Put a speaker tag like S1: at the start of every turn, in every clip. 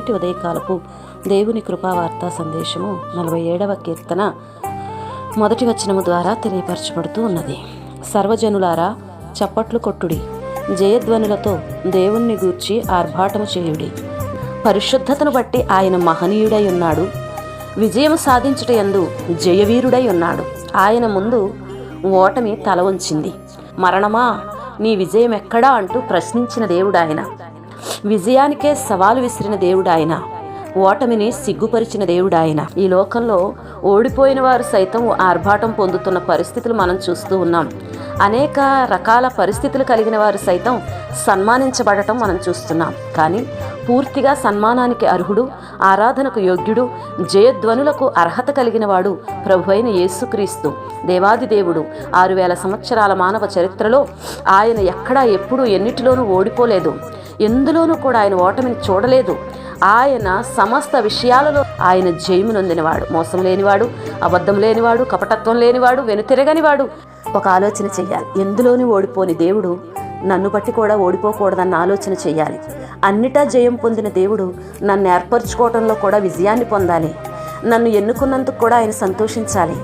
S1: నేటి ఉదయకాలపు దేవుని కృపావార్తా సందేశము నలభై ఏడవ కీర్తన మొదటి వచనము ద్వారా తెలియపరచబడుతూ ఉన్నది. సర్వజనులారా చప్పట్లు కొట్టుడి. జయధ్వనులతో దేవుణ్ణి గూర్చి ఆర్భాటము చేయుడి. పరిశుద్ధతను బట్టి ఆయన మహనీయుడై ఉన్నాడు. విజయం సాధించుట ఎందు జయవీరుడై ఉన్నాడు. ఆయన ముందు ఓటమి తల ఉంచింది మరణమా నీ విజయం ఎక్కడా అంటూ ప్రశ్నించిన దేవుడు ఆయన విజయానికే సవాలు విసిరిన దేవుడు ఆయన ఓటమిని సిగ్గుపరిచిన దేవుడు ఆయన ఈ లోకంలో ఓడిపోయిన వారు సైతం ఆర్భాటం పొందుతున్న పరిస్థితులు మనం చూస్తూ ఉన్నాం. అనేక రకాల పరిస్థితులు కలిగిన వారు సైతం సన్మానించబడటం మనం చూస్తున్నాం. కానీ పూర్తిగా సన్మానానికి అర్హుడు ఆరాధనకు యోగ్యుడు జయధ్వనులకు అర్హత కలిగిన వాడు ప్రభు అయిన యేసుక్రీస్తు. దేవాది దేవుడు ఆరు వేల సంవత్సరాల మానవ చరిత్రలో ఆయన ఎక్కడా ఎప్పుడూ ఎన్నిటిలోనూ ఓడిపోలేదు. ఎందులోనూ కూడా ఆయన ఓటమిని చూడలేదు. ఆయన సమస్త విషయాలలో ఆయన జయము నొందినవాడు. మోసం లేనివాడు అబద్ధం లేనివాడు కపటత్వం లేనివాడు వెనుతిరగనివాడు. ఒక ఆలోచన చెయ్యాలి. ఎందులోని ఓడిపోని దేవుడు నన్ను బట్టి కూడా ఓడిపోకూడదన్న ఆలోచన చెయ్యాలి. అన్నిటా జయం పొందిన దేవుడు నన్ను ఏర్పరచుకోవడంలో కూడా విజయాన్ని పొందాలి. నన్ను ఎన్నుకున్నందుకు కూడా ఆయన సంతోషించాలి.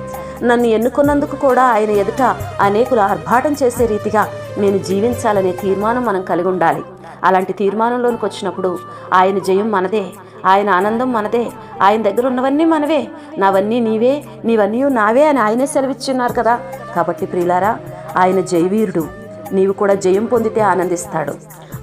S1: నన్ను ఎన్నుకున్నందుకు కూడా ఆయన ఎదుట అనేకులు ఆర్భాటం చేసే రీతిగా నేను జీవించాలనే తీర్మానం మనం కలిగి ఉండాలి. అలాంటి తీర్మానంలోనికి వచ్చినప్పుడు ఆయన జయం మనదే ఆయన ఆనందం మనదే ఆయన దగ్గర ఉన్నవన్నీ మనవే. నావన్నీ నీవే నీవన్నీ నావే అని ఆయనే సెలవిచ్చున్నారు కదా. కాబట్టి ప్రియులారా ఆయన జయవీరుడు. నీవు కూడా జయం పొందితే ఆనందిస్తాడు.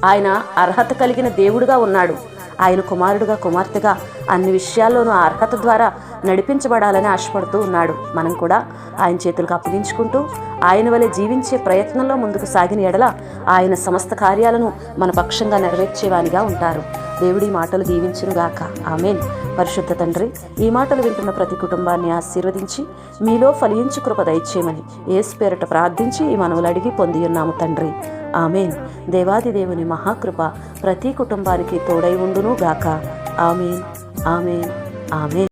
S1: ఆయన అర్హత కలిగిన దేవుడుగా ఉన్నాడు. ఆయన కుమారుడుగా కుమార్తెగా అన్ని విషయాల్లోనూ ఆ అర్హత ద్వారా నడిపించబడాలని ఆశపడుతూ ఉన్నాడు. మనం కూడా ఆయన చేతులకు అప్పగించుకుంటూ ఆయన వలె జీవించే ప్రయత్నంలో ముందుకు సాగిన ఎడల ఆయన సమస్త కార్యాలను మన పక్షంగా నెరవేర్చేవానిగా ఉంటారు. దేవుడి మాటలు దీవించునుగాక ఆమెన్. పరిశుద్ధ తండ్రి ఈ మాటలు వింటున్న ప్రతి కుటుంబాన్ని ఆశీర్వదించి మీలో ఫలించు కృప దయచేయమని ఏసు పేరట ప్రార్థించి ఈ మనవులు అడిగి పొంది ఉన్నాము తండ్రి. ఆమెన్. దేవాది దేవుని మహాకృప ప్రతి కుటుంబానికి తోడై ఉండును గాక ఆమెన్. ఆమెన్. ఆమెన్.